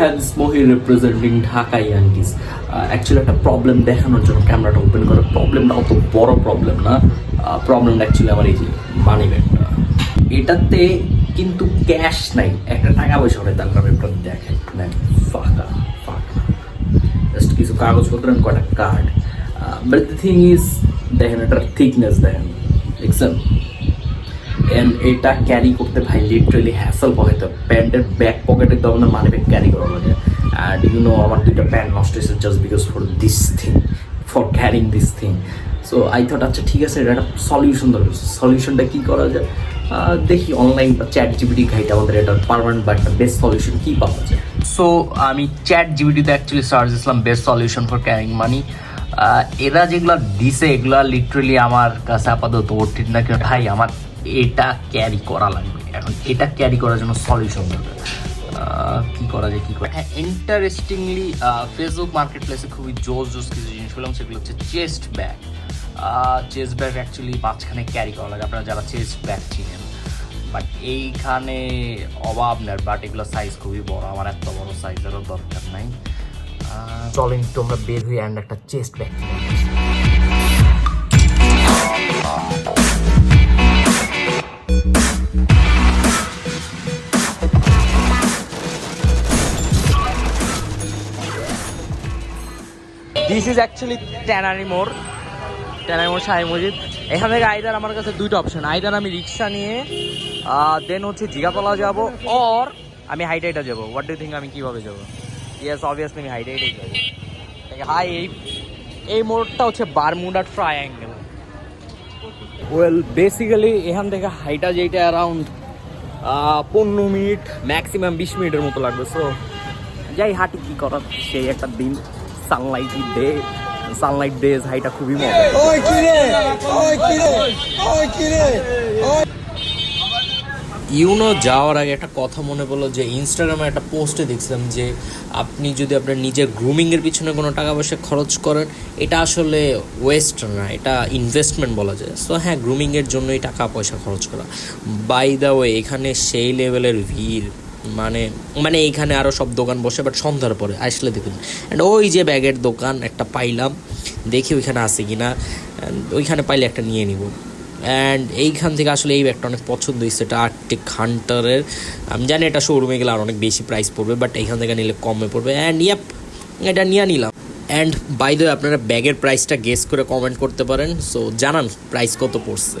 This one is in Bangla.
রেহান স্মোহি রিপ্রেজেন্টিং ঢাকা ইয়াঙ্কিস অ্যাকচুয়ালি একটা প্রবলেম দেখানোর জন্য ক্যামেরাটা ওপেন করার প্রবলেমটা অত বড় প্রবলেম না। প্রবলেমটা অ্যাকচুয়ালি আমার এই যে মানি ব্যাগটা এটাতে কিন্তু ক্যাশ নাই, একটা টাকা পয়সা নেই তার আপনার দেখেন ফাঁকা ফাঁকা। জাস্ট কিছু কাগজপত্র কটা card but the thing is দেখেন, এটার থিকনেস দেখেন। দেখছেন? এন্ড এটা ক্যারি করতে ভাই লিটারেলি হ্যাসেল হয়তো প্যান্টের ব্যাক পকেটে তো আমাদের মানি ব্যাগ ক্যারি করা লাগে অ্যান্ড ইউ নো আমার দুইটা প্যান্ট নষ্ট হয়েছে just because for this thing for carrying this thing so I thought আচ্ছা ঠিক আছে, এটা একটা সলিউশন দরকার। সলিউশনটা কী করা যায়? দেখি অনলাইন বা চ্যাট জিবিটি ঘাইতে আমাদের এটা পারমানেন্ট বা একটা বেস্ট সলিউশন কী পাওয়া যায়। সো আমি চ্যাট জিবিটিতে অ্যাকচুয়ালি সার্চ দিয়েছিলাম best solution for carrying money এরা যেগুলো দিছে, এগুলা লিটারেলি আমার কাছে আপাতত ঠিক না। কেন ভাই, আমার এটা ক্যারি করা লাগবে। এখন এটা ক্যারি করার জন্য সলিউশন দরকার কি করা যায় কি করা হ্যাঁ ইন্টারেস্টিংলি ফেসবুক মার্কেট প্লেসে খুবই জোস জোস কিছু জিনিস পেলাম সেগুলো হচ্ছে chest bag chest bag actually মাঝখানে ক্যারি করা লাগে। আপনারা যারা চেস্ট ব্যাগ চিনেন বাট এইখানে অভাব নেই বাট এগুলো সাইজ খুবই বড়। আমার এত বড় সাইজেরও দরকার নাই। চলেন তোমরা বের হয়ে অ্যান্ড একটা chest bag this is actually tannery মোড় ট্যানারি মোড় শাহি মসজিদ এখান থেকে আইদার আমার কাছে দুইটা অপশন আইদার আমি রিক্সা নিয়ে দেন হচ্ছে জিগাতলা যাব অর আমি হাইটাইটা যাব। হোয়াট ডু থিঙ্ক আমি কীভাবে যাব? ইয়েস অবভিয়াসলি আমি হাইটাইটাই যাব। হাই এই এই মোড়টা হচ্ছে বারমুডার ট্রায়াঙ্গেল ওয়েল বেসিক্যালি এখান থেকে হাইটা যেটা অ্যারাউন্ড পনেরো মিনিট ম্যাক্সিমাম বিশ মিনিটের মতো লাগবে সো যাই হাঁটি কী করার সেই একটা দিন। সানলাইট ডে সানলাইট ডেজ হাইটা খুবই মজা ইউনো যাওয়ার আগে একটা কথা মনে পড়ল যে ইনস্টাগ্রামে একটা পোস্টে দেখছিলাম যে আপনি যদি আপনার নিজের গ্রুমিংয়ের পিছনে কোনো টাকা পয়সা খরচ করেন এটা আসলে ওয়েস্ট না এটা ইনভেস্টমেন্ট বলা যায়। সো হ্যাঁ গ্রুমিংয়ের জন্যই টাকা পয়সা খরচ করা। বাই দ্য ওয়ে এখানে সেই লেভেলের ভিড় মানে মানে এইখানে আরও সব দোকান বসে বাট সন্ধ্যার পরে আসলে দেখুন। অ্যান্ড ওই যে ব্যাগের দোকান একটা পাইলাম, দেখি ওইখানে আছে কি না ওইখানে পাইলে একটা নিয়ে নিব। অ্যান্ড এইখান থেকে আসলে এই ব্যাগটা অনেক পছন্দ হয়েছে, এটা আর্টিক হান্টারের আমি জানি এটা শোরুমে গেলে আর অনেক বেশি প্রাইস পড়বে বাট এইখান থেকে নিলে কমে পড়বে। অ্যান্ড ইয়াপ এটা নিয়ে নিলাম। অ্যান্ড বাই দ্য আপনারা ব্যাগের প্রাইসটা গেস করে কমেন্ট করতে পারেন। সো জানান প্রাইস কত পড়ছে।